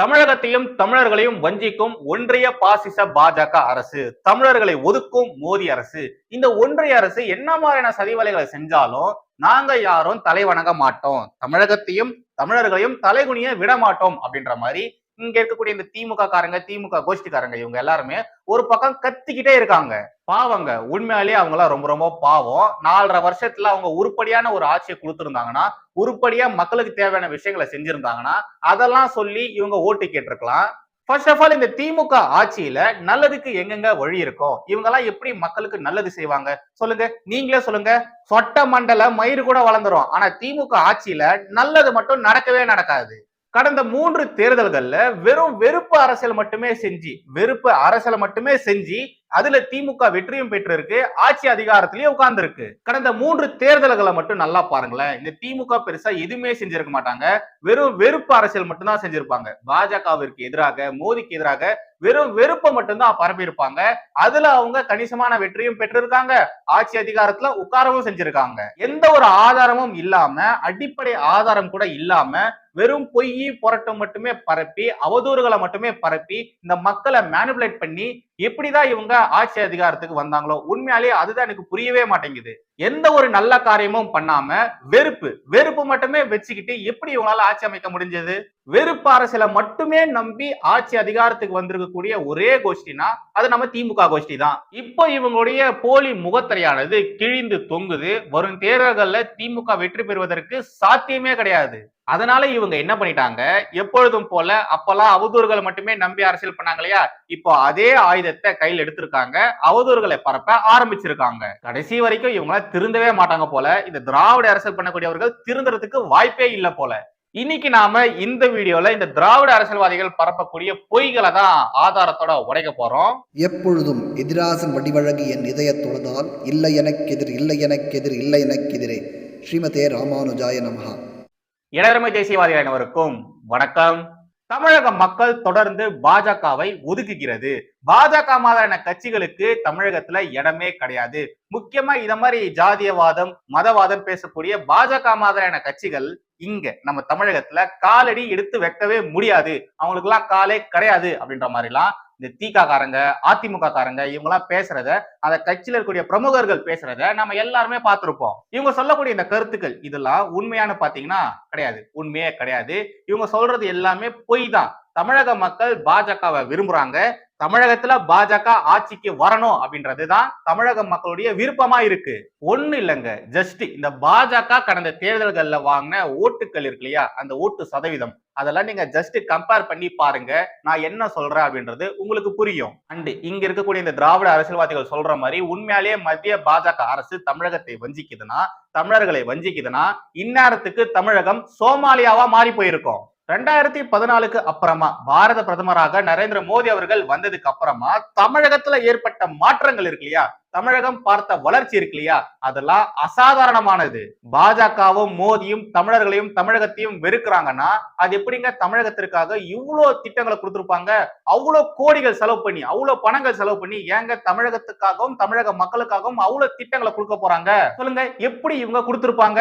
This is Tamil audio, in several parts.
தமிழகத்தையும் தமிழர்களையும் வஞ்சிக்கும் ஒன்றிய பாசிச பாஜக அரசு. தமிழர்களை ஒதுக்கும் மோடி அரசு. இந்த ஒன்றிய அரசு என்ன மாதிரியான சதிவலைகளை செஞ்சாலும் நாங்க யாரும் தலை வணங்க மாட்டோம். தமிழகத்தையும் தமிழர்களையும் தலைகுனிய விட மாட்டோம் அப்படின்ற மாதிரி இங்க இருக்கக்கூடிய இந்த திமுக காரங்க திமுக கோஷ்டிக்காரங்க இவங்க எல்லாருமே ஒரு பக்கம் கத்திக்கிட்டே இருக்காங்க. பாவங்க. உண்மையாலேயே அவங்களாம் ரொம்ப ரொம்ப பாவம். நாலரை வருஷத்துல அவங்க உருப்படியான ஒரு ஆட்சியை கொடுத்துருந்தாங்கன்னா உருப்படியா மக்களுக்கு தேவையான விஷயங்களை செஞ்சிருந்தாங்கன்னா அதெல்லாம் சொல்லி இவங்க ஓட்டு கேட்டிருக்கலாம். ஃபர்ஸ்ட் ஆஃப் ஆல் இந்த திமுக ஆட்சியில நல்லதுக்கு எங்கெங்க வழி இருக்கும் இவங்க எல்லாம் எப்படி மக்களுக்கு நல்லது செய்வாங்க? சொல்லுங்க. நீங்களே சொல்லுங்க. சொட்ட மண்டல மயிறு கூட வளர்ந்துரும். ஆனா திமுக ஆட்சியில நல்லது மட்டும் நடக்கவே நடக்காது. கடந்த மூன்று தேர்தல்கள்ல வெறும் வெறுப்பு அரசியல் மட்டுமே செஞ்சு வெறுப்பு அரசியல் மட்டுமே செஞ்சு அதுல திமுக வெற்றியும் பெற்றிருக்கு ஆட்சி அதிகாரத்திலேயே உட்கார்ந்துருக்கு. கடந்த மூன்று தேர்தல்களை மட்டும் நல்லா பாருங்களேன். இந்த திமுக பெருசா எதுவுமே செஞ்சிருக்க மாட்டாங்க. வெறும் வெறுப்பு அரசியல் மட்டும்தான் செஞ்சிருப்பாங்க. பாஜகவிற்கு எதிராக மோதிக்கு எதிராக வெறும் வெறுப்பை மட்டும்தான் பரப்பியிருப்பாங்க. அதுல அவங்க கணிசமான வெற்றியும் பெற்றிருக்காங்க. ஆட்சி அதிகாரத்துல உட்காரவும் செஞ்சிருக்காங்க. எந்த ஒரு ஆதாரமும் இல்லாம அடிப்படை ஆதாரம் கூட இல்லாம வெறும் பொய் புரட்டம் மட்டுமே பரப்பி அவதூறுகளை மட்டுமே பரப்பி இந்த மக்களை மேனிபுலேட் பண்ணி எப்படிதான் இவங்க ஆட்சி அதிகாரத்துக்கு வந்தாங்களோ உண்மையாலேயே அதுதான் எனக்கு புரியவே மாட்டேங்குது. எந்த ஒரு நல்ல காரியமும் பண்ணாம வெறுப்பு வெறுப்பு மட்டுமே வச்சுக்கிட்டு எப்படி இவங்களால ஆட்சி அமைக்க முடிஞ்சது? வெறுப்பு அரசியலை மட்டுமே நம்பி ஆட்சி அதிகாரத்துக்கு வந்திருக்கக்கூடிய ஒரே கோஷ்டினா அது நம்ம திமுக கோஷ்டி தான். இப்போ இவங்களுடைய போலி முகத்திரையானது கிழிந்து தொங்குது. வரும் தேர்தல்கள்ல திமுக வெற்றி பெறுவதற்கு சாத்தியமே கிடையாது. அதனால இவங்க என்ன பண்ணிட்டாங்க? எப்பொழுதும் போல அப்பெல்லாம் அவதூறுகளை மட்டுமே நம்பி அரசியல் பண்ணாங்க இல்லையா? இப்போ அதே ஆயுத ஆயுதத்தை கையில் எடுத்திருக்காங்க. அவதூறுகளை பரப்ப ஆரம்பிச்சிருக்காங்க. கடைசி வரைக்கும் இவங்க திருந்தவே மாட்டாங்க போல. இந்த திராவிட அரசியல் பண்ணக்கூடியவர்கள் திருந்துறதுக்கு வாய்ப்பே இல்லை போல. இன்னைக்கு நாம இந்த வீடியோல இந்த திராவிட அரசியல்வாதிகள் பரப்பக்கூடிய பொய்களை தான் ஆதாரத்தோட உடைக்க போறோம். எப்பொழுதும் எதிராசன் வடிவழகு என் இதயத் தொழுதால் இல்லை எனக்கெதிர் இல்லை எனக்கெதிர் இல்லை எனக்கெதிரே. ஸ்ரீமதே ராமானுஜாய நமஹா. இடதுமை தேசியவாதிகள் அனைவருக்கும் வணக்கம். தமிழக மக்கள் தொடர்ந்து பாஜகவை ஒதுக்குகிறது. பாஜக மாதிரியான கட்சிகளுக்கு தமிழகத்துல இடமே கிடையாது. முக்கியமா இத மாதிரி ஜாதியவாதம் மதவாதம் பேசக்கூடிய பாஜக மாதிரியான கட்சிகள் இங்க நம்ம தமிழகத்துல காலடி எடுத்து வைக்கவே முடியாது. அவங்களுக்கு எல்லாம் காலே கிடையாது அப்படின்ற மாதிரி எல்லாம் இந்த திக காரங்க அதிமுக காரங்க இவங்க எல்லாம் பேசுறத அந்த கட்சியில இருக்கக்கூடிய பிரமுகர்கள் பேசுறத நம்ம எல்லாருமே பார்த்திருப்போம். இவங்க சொல்லக்கூடிய இந்த கருத்துக்கள் இதெல்லாம் உண்மையான பாத்தீங்கன்னா கிடையாது. உண்மையே கிடையாது. இவங்க சொல்றது எல்லாமே பொய் தான். தமிழக மக்கள் பாஜகவை விரும்புறாங்க. தமிழகத்துல பாஜக ஆட்சிக்கு வரணும் அப்படின்றதுதான் தமிழக மக்களுடைய விருப்பமா இருக்கு. ஒண்ணு இல்லைங்க. ஜஸ்ட் இந்த பாஜக கடந்த தேர்தல்கள்ல வாங்கின ஓட்டுகள் இருக்கு இல்லையா? அந்த ஓட்டு சதவீதம். அதெல்லாம் நீங்க ஜஸ்ட் கம்பேர் பண்ணி பாருங்க. நான் என்ன சொல்றேன் அப்படின்றது உங்களுக்கு புரியும். அண்ட் இங்க இருக்கக்கூடிய இந்த திராவிட அரசியல்வாதிகள் சொல்ற மாதிரி உண்மையாலேயே மத்திய பாஜக அரசு தமிழகத்தை வஞ்சிக்குதுன்னா தமிழர்களை வஞ்சிக்குதுன்னா இந்நேரத்துக்கு தமிழகம் சோமாலியாவா மாறி போயிருக்கும். ரெண்டாயிரத்தி பதினாலுக்கு அப்புறமா பாரத பிரதமராக நரேந்திர மோடி அவர்கள் வந்ததுக்கு அப்புறமா தமிழகத்துல ஏற்பட்ட மாற்றங்கள் இருக்கு இல்லையா? தமிழகம் பார்த்த வளர்ச்சி இருக்கு இல்லையா? அதெல்லாம் அசாதாரணமானது. பாஜகவும் மோதியும் தமிழர்களையும் தமிழகத்தையும் வெறுக்கிறாங்கன்னா அது எப்படிங்க தமிழகத்திற்காக இவ்வளவு திட்டங்களை கொடுத்திருப்பாங்க? அவ்வளவு கோடிகள் செலவு பண்ணி அவ்வளோ பணங்கள் செலவு பண்ணி ஏங்க தமிழகத்துக்காகவும் தமிழக மக்களுக்காகவும் அவ்வளவு திட்டங்களை கொடுக்க போறாங்க? சொல்லுங்க எப்படி இவங்க கொடுத்துருப்பாங்க?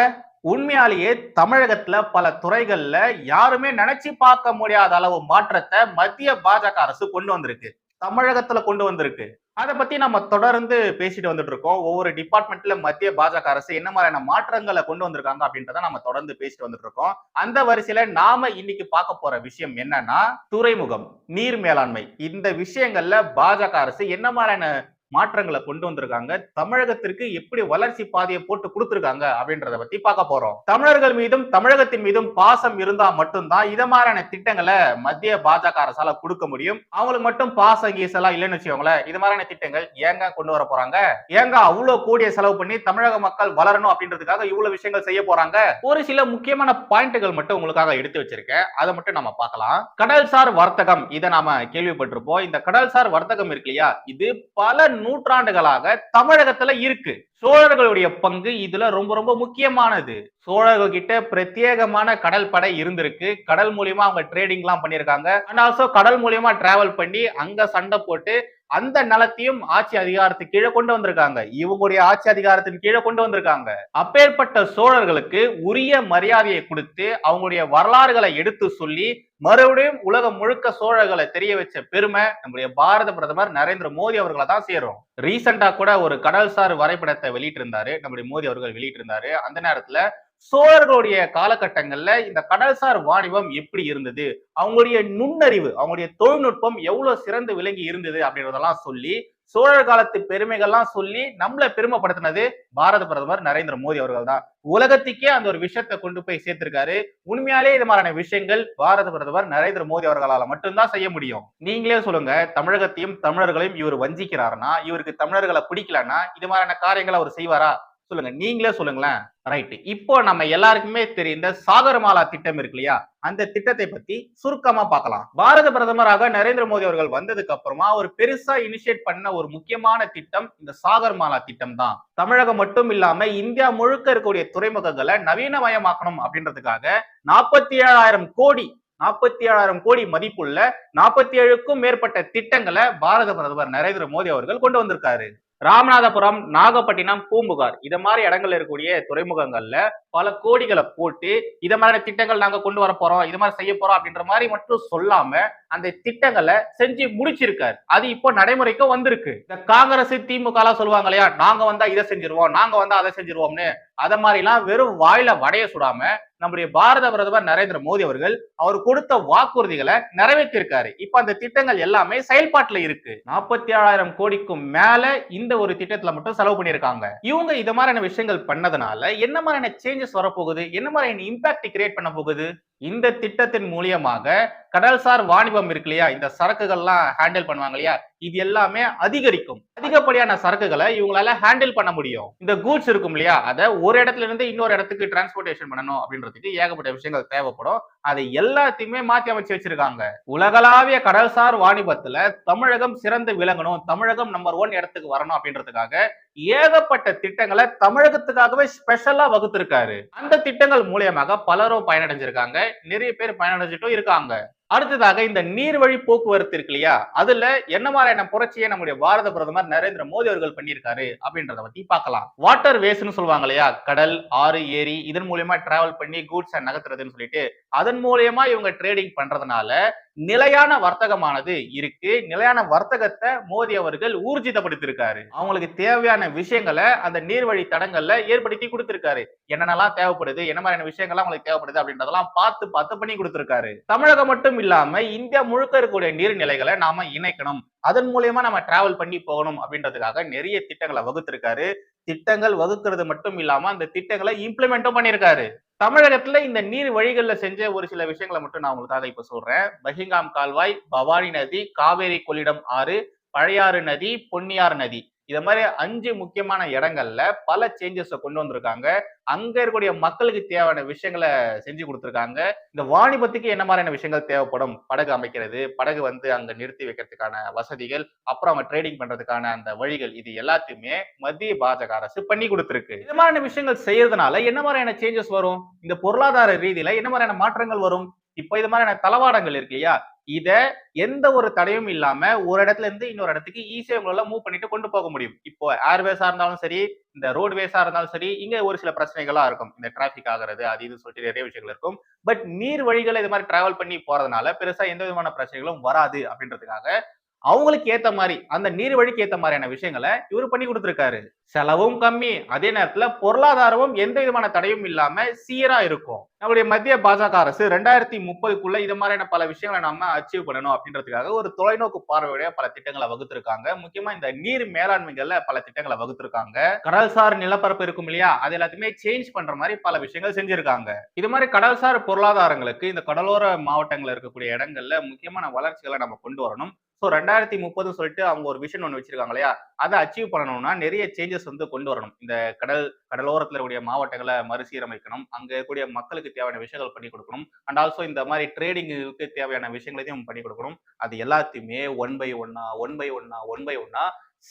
உண்மையாலேயே தமிழகத்துல பல துறைகள்ல யாருமே நினைச்சு பார்க்க முடியாத அளவு மாற்றத்தை மத்திய பாஜக அரசு கொண்டு வந்திருக்கு. தமிழகத்துல கொண்டு வந்திருக்கு. அதை பத்தி நம்ம தொடர்ந்து பேசிட்டு வந்துட்டு இருக்கோம். ஒவ்வொரு டிபார்ட்மெண்ட்ல மத்திய பாஜக அரசு என்ன மாதிரியான மாற்றங்களை கொண்டு வந்திருக்காங்க அப்படின்றத நம்ம தொடர்ந்து பேசிட்டு வந்துட்டு இருக்கோம். அந்த வரிசையில நாம இன்னைக்கு பார்க்க போற விஷயம் என்னன்னா துறைமுகம் நீர் மேலாண்மை. இந்த விஷயங்கள்ல பாஜக அரசு என்ன மாதிரியான மாற்றங்களை கொண்டு வந்திருக்காங்க. தமிழகத்திற்கு எப்படி வளர்ச்சி பாதையை போட்டு கொடுத்திருக்காங்க அப்படின்றத பத்தி பார்க்க போறோம். தமிழர்கள் மீதும் தமிழகத்தின் மீதும் பாசம் இருந்தா மட்டும்தான் இத மாதிரியான திட்டங்களை மத்திய பாஜக அரசால கொடுக்க முடியும். அவங்களுக்கு மட்டும் பாச கீசெல்லாம் இல்லைன்னு வச்சுக்கோங்களேன் இது மாதிரியான திட்டங்கள் ஏங்க கொண்டு வர போறாங்க? ஏங்க அவ்வளவு கூடிய செலவு பண்ணி தமிழக மக்கள் வளரணும் அப்படின்றதுக்காக இவ்வளவு விஷயங்கள் செய்ய போறாங்க? ஒரு சில முக்கியமான பாயிண்ட்டுகள் மட்டும் உங்களுக்காக எடுத்து வச்சிருக்கேன். அதை மட்டும் நம்ம பார்க்கலாம். கடல்சார் வர்த்தகம் இதை நாம கேள்விப்பட்டிருப்போம். இந்த கடல்சார் வர்த்தகம் இருக்கு இல்லையா? இது பல நூற்றாண்டுகளாக தமிழகத்துல இருக்கு. சோழர்களுடைய பங்கு இதுல ரொம்ப ரொம்ப முக்கியமானது. சோழர்கள் கிட்ட பிரத்யேகமான கடல் படை இருந்திருக்கு. கடல் மூலியமா அவங்க ட்ரேடிங் எல்லாம் பண்ணிருக்காங்க அண்ட் ஆல்சோ கடல் மூலியமா டிராவல் பண்ணி அங்க சண்டை போட்டு அந்த நலத்தையும் ஆட்சி அதிகாரத்துக்கு கீழே கொண்டு வந்திருக்காங்க. இவங்களுடைய ஆட்சி அதிகாரத்தின் கீழே கொண்டு வந்திருக்காங்க. அப்பேற்பட்ட சோழர்களுக்கு உரிய மரியாதையை கொடுத்து அவங்களுடைய வரலாறுகளை எடுத்து சொல்லி மறுபடியும் உலகம் முழுக்க சோழர்களை தெரிய வச்ச பெருமை நம்முடைய பாரத பிரதமர் நரேந்திர மோடி அவர்களை தான் சேரும். ரீசெண்டா கூட ஒரு கடல்சார் வரைபடத்தை வெளியிட்டிருந்தாரு. நம்முடைய மோடி அவர்கள் வெளியிட்டிருந்தாரு. அந்த நேரத்துல சோழர்களுடைய காலகட்டங்கள்ல இந்த கடல்சார் வாணிபம் எப்படி இருந்தது? அவங்களுடைய நுண்ணறிவு அவங்களுடைய தொழில்நுட்பம் எவ்வளவு சிறந்து விளங்கி இருந்தது அப்படின்றதெல்லாம் சொல்லி சோழர் காலத்து பெருமைகள்லாம் சொல்லி நம்மள பெருமைப்படுத்தினது பாரத பிரதமர் நரேந்திர மோடி அவர்கள் தான். உலகத்துக்கே அந்த ஒரு விஷயத்தை கொண்டு போய் சேர்த்திருக்காரு. உண்மையாலே இது மாதிரியான விஷயங்கள் பாரத பிரதமர் நரேந்திர மோடி அவர்களால மட்டும்தான் செய்ய முடியும். நீங்களே சொல்லுங்க தமிழகத்தையும் தமிழர்களையும் இவர் வஞ்சிக்கிறாருன்னா இவருக்கு தமிழர்களை பிடிக்கலன்னா இது மாதிரியான காரியங்களை அவர் செய்வாரா? சொல்லுங்க. நீங்களே சொல்லுங்களேன். ரைட் இப்போ நம்ம எல்லாருக்குமே தெரிந்த சாகரமாலா திட்டம் இருக்கு இல்லையா? அந்த திட்டத்தை பத்தி சுருக்கமா பார்க்கலாம். பாரத பிரதமராக நரேந்திர மோடி அவர்கள் வந்ததுக்கு அப்புறமா ஒரு பெருசா இனிஷியேட் பண்ண ஒரு முக்கியமான திட்டம் இந்த சாகர்மாலா திட்டம் தான். தமிழகம் மட்டும் இல்லாம இந்தியா முழுக்க இருக்கக்கூடிய துறைமுகங்களை நவீனமயமாக்கணும் அப்படின்றதுக்காக நாற்பத்தி ஏழாயிரம் கோடி நாற்பத்தி ஏழாயிரம் கோடி மதிப்புள்ள நாற்பத்தி ஏழுக்கும் மேற்பட்ட திட்டங்களை பாரத பிரதமர் நரேந்திர மோடி அவர்கள் கொண்டு வந்திருக்காரு. ராமநாதபுரம் நாகப்பட்டினம் பூம்புகார். இதை மாதிரி இடங்கள்ல இருக்கக்கூடிய துறைமுகங்கள்ல பல கோடிகளை போட்டு இத மாதிரி திட்டங்கள் நாங்க கொண்டு வர போறோம் இது மாதிரி செய்ய போறோம் அப்படின்ற மாதிரி மட்டும் சொல்லாம அந்த திட்டங்களை செஞ்சு முடிச்சிருக்காரு. அது இப்போ நடைமுறைக்கு வந்திருக்கு. இந்த காங்கிரஸ் திமுக எல்லாம் சொல்லுவாங்க இல்லையா? நாங்க வந்தா இதை செஞ்சிருவோம் நாங்க வந்தா அதை செஞ்சிருவோம்னு. அத மாதிரி எல்லாம் வெறும் வாயில வடைய சுடாம நம்முடைய பாரத பிரதமர் நரேந்திர மோடி அவர்கள் அவர் கொடுத்த வாக்குறுதிகளை நிறைவேற்றிருக்காரு. இப்ப அந்த திட்டங்கள் எல்லாமே செயல்பாட்டுல இருக்கு. நாற்பத்தி ஏழாயிரம் கோடிக்கும் மேல இந்த ஒரு திட்டத்துல மட்டும் செலவு பண்ணியிருக்காங்க. இவங்க இது மாதிரியான விஷயங்கள் பண்ணதுனால என்ன மாதிரியான சேஞ்சஸ் வரப்போகுது? என்ன மாதிரியான இம்பாக்ட் கிரியேட் பண்ண போகுது? இந்த திட்டத்தின் மூலியமாக கடல்சார் வாணிபம் இருக்கு இல்லையா? இந்த சரக்குகள்லாம் ஹேண்டில் பண்ணுவாங்க இல்லையா? இது எல்லாமே அதிகரிக்கும். அதிகப்படியான சரக்குகளை இவங்களால ஹேண்டில் பண்ண முடியும். இந்த கூட்ஸ் இருக்கும் இல்லையா? அதை ஒரு இடத்துல இருந்து இன்னொரு இடத்துக்கு டிரான்ஸ்போர்டேஷன் பண்ணணும் அப்படின்றதுக்கு ஏகப்பட்ட விஷயங்கள் தேவைப்படும். அதை எல்லாத்தையுமே மாத்தி அமைச்சு வச்சிருக்காங்க. உலகளாவிய கடல்சார் வாணிபத்துல தமிழகம் சிறந்து விளங்கணும். தமிழகம் நம்பர் ஒன் இடத்துக்கு வரணும் அப்படின்றதுக்காக ஏகப்பட்ட திட்டங்களை தமிழகத்துக்காகவே ஸ்பெஷலா வகுத்திருக்காரு. அந்த திட்டங்கள் மூலியமாக பலரும் பயனடைஞ்சிருக்காங்க. நிறைய பேர் பயனடைஞ்சிட்டும் இருக்காங்க. அடுத்ததாக இந்த நீர்வழி போக்குவரத்து இருக்கு இல்லையா? அதுல என்ன மாதிரியான புரட்சியை நம்முடைய பாரத பிரதமர் நரேந்திர மோடி அவர்கள் பண்ணியிருக்காரு அப்படின்றத பத்தி பார்க்கலாம். வாட்டர் வேஸ்ட்னு சொல்லுவாங்க இல்லையா? கடல் ஆறு ஏரி இதன் மூலியமா டிராவல் பண்ணி கூட்ஸ் நகர்த்துறதுன்னு சொல்லிட்டு அதன் மூலியமா இவங்க ட்ரேடிங் பண்றதுனால நிலையான வர்த்தகமானது இருக்கு. நிலையான வர்த்தகத்தை மோடி அவர்கள் ஊர்ஜிதப்படுத்திருக்காரு. அவங்களுக்கு தேவையான விஷயங்களை அந்த நீர்வழி தடங்கள்ல ஏற்படுத்தி கொடுத்திருக்காரு. என்னென்னலாம் தேவைப்படுது? என்ன மாதிரியான விஷயங்கள்லாம் அவங்களுக்கு தேவைப்படுது? அப்படின்றதெல்லாம் பார்த்து பார்த்து பண்ணி கொடுத்திருக்காரு. தமிழகம் மட்டும் இல்லாம இந்தியா முழுக்க இருக்கக்கூடிய நீர்நிலைகளை நாம இணைக்கணும். அதன் மூலயமா நம்ம டிராவல் பண்ணி போகணும் அப்படின்றதுக்காக நிறைய திட்டங்களை வகுத்திருக்காரு. திட்டங்கள் வகுக்கிறது மட்டும் இல்லாம அந்த திட்டங்களை இம்ப்ளிமெண்ட்டும் பண்ணியிருக்காரு. தமிழகத்துல இந்த நீர் வழிகள்ல செஞ்ச ஒரு சில விஷயங்களை மட்டும் நான் உங்களுக்காக இப்ப சொல்றேன். பஹிங்காம் கால்வாய் பவானி நதி காவேரி கொள்ளிடம் ஆறு பழையாறு நதி பொன்னியார் நதி. இத மாதிரி அஞ்சு முக்கியமான இடங்கள்ல பல சேஞ்சஸை கொண்டு வந்திருக்காங்க. அங்க இருக்கக்கூடிய மக்களுக்கு தேவையான விஷயங்களை செஞ்சு கொடுத்துருக்காங்க. இந்த வாணிபத்துக்கு என்ன மாதிரியான விஷயங்கள் தேவைப்படும்? படகு அமைக்கிறது படகு வந்து அங்க நிறுத்தி வைக்கிறதுக்கான வசதிகள் அப்புறம் அவங்க ட்ரேடிங் பண்றதுக்கான அந்த வழிகள் இது எல்லாத்தையுமே மத்திய பாஜக அரசு பண்ணி கொடுத்துருக்கு. இது மாதிரியான விஷயங்கள் செய்யறதுனால என்ன மாதிரியான சேஞ்சஸ் வரும்? இந்த பொருளாதார ரீதியில என்ன மாதிரியான மாற்றங்கள் வரும்? இப்போ இது மாதிரியான தளவாடங்கள் இருக்கு இல்லையா? இத எந்த ஒரு தடையும் இல்லாம ஒரு இடத்துல இருந்து இன்னொரு இடத்துக்கு ஈஸியா உங்களால மூவ் பண்ணிட்டு கொண்டு போக முடியும். இப்போ ஏர்வேஸா இருந்தாலும் சரி இந்த ரோட்வேஸா இருந்தாலும் சரி இங்க ஒரு சில பிரச்சனைகளா இருக்கும். இந்த டிராபிக் ஆகிறது அது இது சொல்லிட்டு நிறைய விஷயங்கள் இருக்கும். பட் நீர் வழிகளை இது மாதிரி டிராவல் பண்ணி போறதுனால பெருசா எந்த விதமான பிரச்சனைகளும் வராது அப்படின்றதுக்காக அவங்களுக்கு ஏத்த மாதிரி அந்த நீர் வழிக்கு ஏத்த மாதிரியான விஷயங்களை இவர் பண்ணி கொடுத்துருக்காரு. செலவும் கம்மி அதே நேரத்துல பொருளாதாரமும் எந்த விதமான தடையும் இல்லாம சீரா இருக்கும். நம்முடைய மத்திய பாஜக அரசு ரெண்டாயிரத்தி முப்பதுக்குள்ள இது மாதிரியான பல விஷயங்களை நாம அச்சீவ் பண்ணணும் அப்படின்றதுக்காக ஒரு தொலைநோக்கு பார்வையுடைய பல திட்டங்களை வகுத்திருக்காங்க. முக்கியமா இந்த நீர் மேலாண்மைகள்ல பல திட்டங்களை வகுத்திருக்காங்க. கடல்சார் நிலப்பரப்பு இருக்கும் இல்லையா? அது எல்லாத்தையுமே சேஞ்ச் பண்ற மாதிரி பல விஷயங்கள் செஞ்சிருக்காங்க. இது மாதிரி கடல்சார் பொருளாதாரங்களுக்கு இந்த கடலோர மாவட்டங்கள் இருக்கக்கூடிய இடங்கள்ல முக்கியமான வளர்ச்சிகளை நம்ம கொண்டு வரணும். ஸோ ரெண்டாயிரத்தி முப்பது சொல்லிட்டு அவங்க ஒரு விஷன் ஒன்று வச்சிருக்காங்க இல்லையா அதை அச்சீவ் பண்ணணும்னா நிறைய சேஞ்சஸ் வந்து கொண்டு வரணும். இந்த கடல் கடலோரத்தில் இருக்கக்கூடிய மாவட்டங்களை மறுசீரமைக்கணும். அங்கே இருக்கக்கூடிய மக்களுக்கு தேவையான விஷயங்கள் பண்ணி கொடுக்கணும். அண்ட் ஆல்சோ இந்த மாதிரி ட்ரேடிங்குக்கு தேவையான விஷயங்களையும் பண்ணி கொடுக்கணும். அது எல்லாத்தையுமே ஒன் பை ஒன்னா ஒன் பை ஒன்னா ஒன் பை ஒன்னா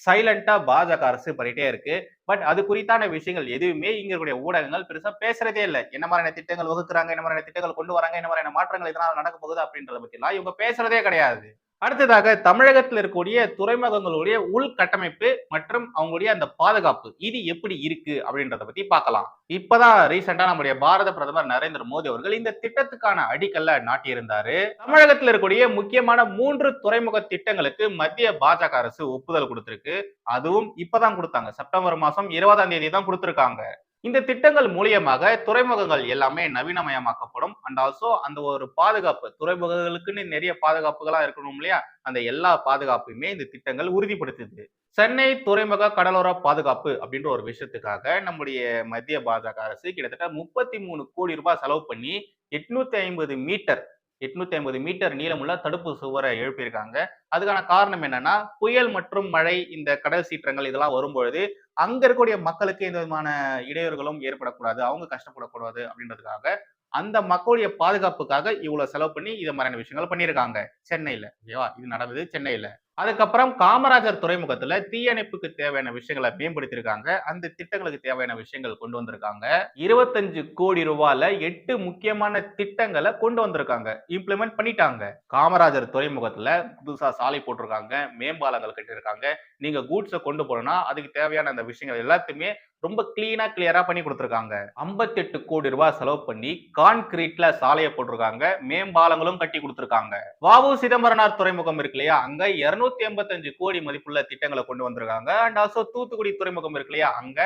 சைலண்டா பாஜக அரசு பண்ணிட்டே இருக்கு. பட் அது குறித்தான விஷயங்கள் எதுவுமே இங்க இருக்கக்கூடிய ஊடகங்கள் பெருசா பேசுறதே இல்லை. என்ன மாதிரியான திட்டங்கள் வகுக்கிறாங்க என்ன மாதிரியான திட்டங்கள் கொண்டு வராங்க என்ன மாதிரியான மாற்றங்கள் இதனால நடக்க போகுது அப்படின்றத பத்தி எல்லாம் இவங்க பேசுறதே கிடையாது. அடுத்ததாக தமிழகத்தில் இருக்கக்கூடிய துறைமுகங்களுடைய உள்கட்டமைப்பு மற்றும் அவங்களுடைய அந்த பாதுகாப்பு. இது எப்படி இருக்கு அப்படின்றத பத்தி பார்க்கலாம். இப்பதான் ரீசெண்டா நம்முடைய பாரத பிரதமர் நரேந்திர மோடி அவர்கள் இந்த திட்டத்துக்கான அடிக்கல்ல நாட்டியிருந்தாரு. தமிழகத்தில் இருக்கக்கூடிய முக்கியமான மூன்று துறைமுக திட்டங்களுக்கு மத்திய பாஜக அரசு ஒப்புதல் கொடுத்திருக்கு. அதுவும் இப்பதான் கொடுத்தாங்க. செப்டம்பர் மாசம் இருபதாம் தேதி தான் கொடுத்திருக்காங்க. இந்த திட்டங்கள் மூலியமாக துறைமுகங்கள் எல்லாமே நவீனமயமாக்கப்படும். அண்ட் ஆல்சோ அந்த ஒரு பாதுகாப்பு துறைமுகங்களுக்குன்னு நிறைய பாதுகாப்புகளா இருக்கணும் இல்லையா? அந்த எல்லா பாதுகாப்பையுமே இந்த திட்டங்கள் உறுதிப்படுத்துது. சென்னை துறைமுக கடலோர பாதுகாப்பு அப்படின்ற ஒரு விஷயத்துக்காக நம்முடைய மத்திய பாஜக அரசு கிட்டத்தட்ட முப்பத்தி மூணு கோடி ரூபாய் செலவு பண்ணி எட்நூத்தி ஐம்பது மீட்டர் எட்நூத்தி ஐம்பது மீட்டர் நீளமுள்ள தடுப்பு சுவரை எழுப்பியிருக்காங்க. அதுக்கான காரணம் என்னன்னா புயல் மற்றும் மழை இந்த கடல் சீற்றங்கள் இதெல்லாம் வரும்பொழுது அங்க இருக்கக்கூடிய மக்களுக்கு எந்த விதமான இடையூறுகளும் ஏற்படக்கூடாது அவங்க கஷ்டப்படக்கூடாது அப்படின்றதுக்காக அந்த மக்களுடைய பாதுகாப்புக்காக இவ்வளவு செலவு பண்ணி இது மாதிரியான விஷயங்கள் பண்ணியிருக்காங்க. சென்னையில. ஓகேவா? இது நடந்தது சென்னையில. அதுக்கப்புறம் காமராஜர் துறைமுகத்துல தீயணைப்புக்கு தேவையான விஷயங்களை மேம்படுத்தியிருக்காங்க. அந்த திட்டங்களுக்கு தேவையான விஷயங்கள் கொண்டு வந்திருக்காங்க. இருபத்தஞ்சு கோடி ரூபாயில எட்டு முக்கியமான திட்டங்களை கொண்டு வந்திருக்காங்க. இம்ப்ளிமெண்ட் பண்ணிட்டாங்க. காமராஜர் துறைமுகத்துல புதுசா சாலை போட்டிருக்காங்க. மேம்பாலங்கள் கட்டியிருக்காங்க. நீங்க கூட்ஸை கொண்டு போனா அதுக்கு தேவையான அந்த விஷயங்கள் எல்லாத்தையுமே ரொம்ப கிளீனா கிளியரா பண்ணி கொடுத்துருக்காங்க. 58 கோடி ரூபாய் செலவு பண்ணி கான்கிரீட்ல சாலையை போட்டிருக்காங்க. மேம்பாலங்களும் கட்டி கொடுத்துருக்காங்க. வாவு சிதம்பரனார் துறைமுகம் இருக்கு இல்லையா? அங்க 285 எண்பத்தஞ்சு கோடி மதிப்புள்ள திட்டங்களை கொண்டு வந்திருக்காங்க. அண்ட் ஆல்சோ தூத்துக்குடி துறைமுகம் இருக்கு இல்லையா? அங்க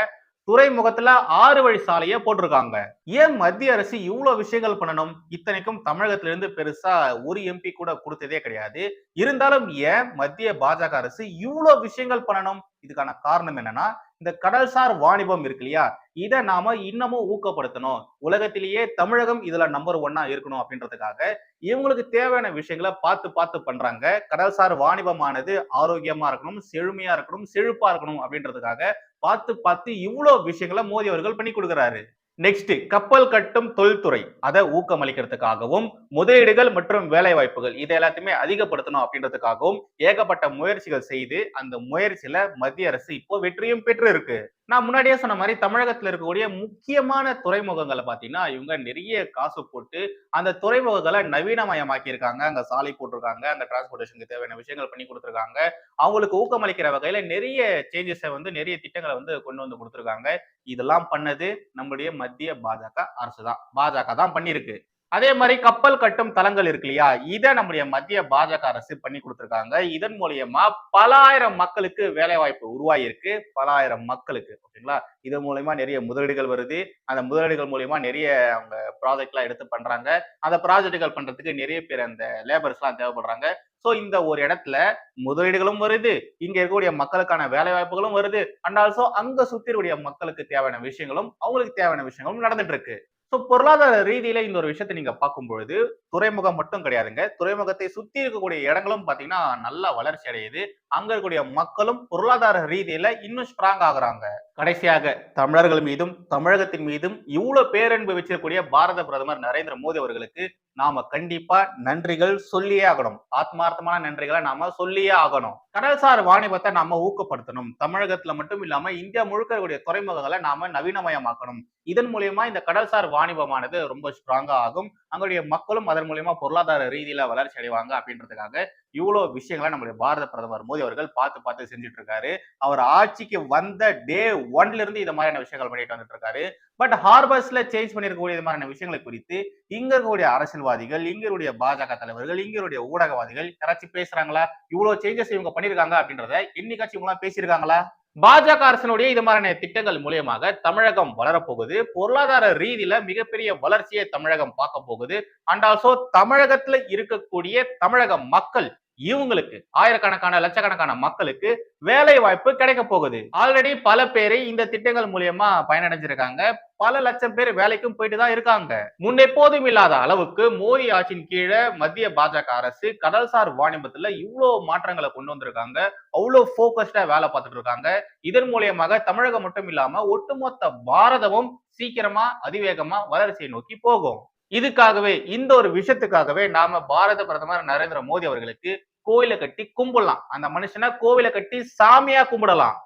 துறைமுகத்துல ஆறு வழி சாலையை போட்டிருக்காங்க. ஏன் மத்திய அரசு இவ்வளவு விஷயங்கள் பண்ணணும்? இத்தனைக்கும் தமிழகத்திலிருந்து பெருசா ஒரு எம்பி கூட கொடுத்ததே கிடையாது. இருந்தாலும் ஏன் மத்திய பாஜக அரசு இவ்வளவு விஷயங்கள் பண்ணணும்? இதுக்கான காரணம் என்னன்னா இந்த கடல்சார் வாணிபம் இருக்கு இல்லையா? இதை நாம இன்னமும் ஊக்கப்படுத்தணும். உலகத்திலேயே தமிழகம் இதுல நம்பர் ஒன்னா இருக்கணும் அப்படின்றதுக்காக இவங்களுக்கு தேவையான விஷயங்களை பார்த்து பார்த்து பண்றாங்க. கடல்சார் வாணிபமானது ஆரோக்கியமா இருக்கணும் செழுமையா இருக்கணும் செழிப்பா இருக்கணும் அப்படின்றதுக்காக பார்த்து பார்த்து இவ்வளவு விஷயங்களை மோடி அவர்கள் பண்ணி கொடுக்குறாரு. நெக்ஸ்ட் கப்பல் கட்டும் தொழில்துறை. அதை ஊக்கமளிக்கிறதுக்காகவும் முதலீடுகள் மற்றும் வேலை வாய்ப்புகள் இதை எல்லாத்தையுமே அதிகப்படுத்தணும் அப்படின்றதுக்காகவும் ஏகப்பட்ட முயற்சிகள் செய்து அந்த முயற்சியில மத்திய அரசு இப்போ வெற்றியும் பெற்று இருக்கு நான் முன்னாடியே சொன்ன மாதிரி தமிழகத்தில் இருக்கக்கூடிய முக்கியமான துறைமுகங்களை பார்த்தீங்கன்னா இவங்க நிறைய காசு போட்டு அந்த துறைமுகங்களை நவீனமயமாக்கி இருக்காங்க சாலை போட்டிருக்காங்க அந்த டிரான்ஸ்போர்டேஷனுக்கு தேவையான விஷயங்கள் பண்ணி கொடுத்துருக்காங்க. அவங்களுக்கு ஊக்கமளிக்கிற வகையில நிறைய சேஞ்சஸை வந்து நிறைய திட்டங்களை வந்து கொண்டு வந்து கொடுத்துருக்காங்க. இதெல்லாம் பண்ணது நம்மளுடைய மத்திய பாஜக அரசு தான் பாஜக தான் பண்ணியிருக்கு. அதே மாதிரி கப்பல் கட்டும் தளங்கள் இருக்கு இல்லையா? இதை நம்முடைய மத்திய பாஜக அரசு பண்ணி கொடுத்துருக்காங்க. இதன் மூலியமா பல ஆயிரம் மக்களுக்கு வேலை வாய்ப்பு உருவாகியிருக்கு. பல ஆயிரம் மக்களுக்கு ஓகேங்களா? இதன் மூலியமா நிறைய முதலீடுகள் வருது. அந்த முதலீடுகள் மூலியமா நிறைய அவங்க ப்ராஜெக்ட்லாம் எடுத்து பண்றாங்க. அந்த ப்ராஜெக்டுகள் பண்றதுக்கு நிறைய பேர் அந்த லேபர்ஸ்லாம் தேவைப்படுறாங்க. ஸோ இந்த ஒரு இடத்துல முதலீடுகளும் வருது. இங்க இருக்கக்கூடிய மக்களுக்கான வேலை வாய்ப்புகளும் வருது. அண்ட் ஆல்சோ அங்க சுற்றி மக்களுக்கு தேவையான விஷயங்களும் அவங்களுக்கு தேவையான விஷயங்களும் நடந்துட்டு இருக்கு. ஸோ பொருளாதார ரீதியில இந்த ஒரு விஷயத்தை நீங்க பார்க்கும் பொழுது துறைமுகம் மட்டும் கிடையாதுங்க. துறைமுகத்தை சுத்தி இருக்கக்கூடிய இடங்களும் பாத்தீங்கன்னா நல்லா வளர்ச்சி அடையுது. அங்க இருக்கக்கூடிய மக்களும் பொருளாதார ரீதியில இன்னும் ஸ்ட்ராங் ஆகுறாங்க. கடைசியாக தமிழர்கள் மீதும் தமிழகத்தின் மீதும் இவ்வளவு பேரன்பு வச்சிருக்கக்கூடிய பாரத பிரதமர் நரேந்திர மோடி அவர்களுக்கு நாம கண்டிப்பா நன்றிகள் சொல்லியே ஆகணும். ஆத்மார்த்தமான நன்றிகளை நாம சொல்லியே ஆகணும். கடல்சார் வாணிபத்தை நாம ஊக்கப்படுத்தணும். தமிழகத்துல மட்டும் இல்லாம இந்தியா முழுக்க இருக்கக்கூடிய துறைமுகங்களை நாம நவீனமயமாக்கணும். இதன் மூலியமா இந்த கடல்சார் வாணிபமானது ரொம்ப ஸ்ட்ராங்காக ஆகும். அங்களுடைய மக்களும் அதன் மூலியமா பொருளாதார ரீதியில வளர்ச்சி அடைவாங்க அப்படின்றதுக்காக இவ்வளவு விஷயங்களை நம்முடைய பாரத பிரதமர் மோடி அவர்கள் பார்த்து பார்த்து செஞ்சுட்டு இருக்காரு அவர் ஆட்சிக்கு வந்த டே ஒன்ல இருந்து இந்த மாதிரியான விஷயங்கள் பண்ணிட்டு வந்துட்டு இருக்காரு பட் ஹார்பர்ஸ்ல சேஞ்ச் பண்ணிருக்கக்கூடிய இது மாதிரியான விஷயங்களை குறித்து இங்க இருக்கக்கூடிய அரசியல்வாதிகள் இங்கருடைய பாஜக தலைவர்கள் இங்கருடைய ஊடகவாதிகள் யாராச்சும் பேசுறாங்களா? இவ்வளவு சேஞ்சஸ் இவங்க பண்ணிருக்காங்க அப்படின்றத இன்னைக்காச்சும் இவங்க பேசியிருக்காங்களா? பாஜக அரசனுடைய இது மாதிரியான திட்டங்கள் மூலியமாக தமிழகம் வளரப்போகுது. பொருளாதார ரீதியில மிகப்பெரிய வளர்ச்சியை தமிழகம் பார்க்க போகுது. அண்ட் ஆல்சோ தமிழகத்துல இருக்கக்கூடிய தமிழக மக்கள் இவங்களுக்கு ஆயிரக்கணக்கான லட்சக்கணக்கான மக்களுக்கு வேலை வாய்ப்பு கிடைக்க போகுது. ஆல்ரெடி பல பேரை இந்த திட்டங்கள் மூலியமா பயனடைஞ்சிருக்காங்க. பல லட்சம் பேர் வேலைக்கும் போயிட்டு தான் இருக்காங்க. முன்னெப்போதும் இல்லாத அளவுக்கு மோடி ஆட்சியின் கீழே மத்திய பாஜக அரசு கடல்சார் வாணிபத்துல இவ்வளவு மாற்றங்களை கொண்டு வந்திருக்காங்க. அவ்வளவு போக்கஸ்டா வேலை பார்த்துட்டு இருக்காங்க. இதன் மூலியமாக தமிழகம் மட்டும் இல்லாம ஒட்டுமொத்த பாரதமும் சீக்கிரமா அதிவேகமா வளர்ச்சியை நோக்கி போகும். இதுக்காகவே இந்த ஒரு விஷயத்துக்காகவே நாம பாரத பிரதமர் நரேந்திர மோடி அவர்களுக்கு கோயிலை கட்டி கும்பிடலாம். அந்த மனுஷனை கோவிலை கட்டி சாமியா கும்பிடலாம்.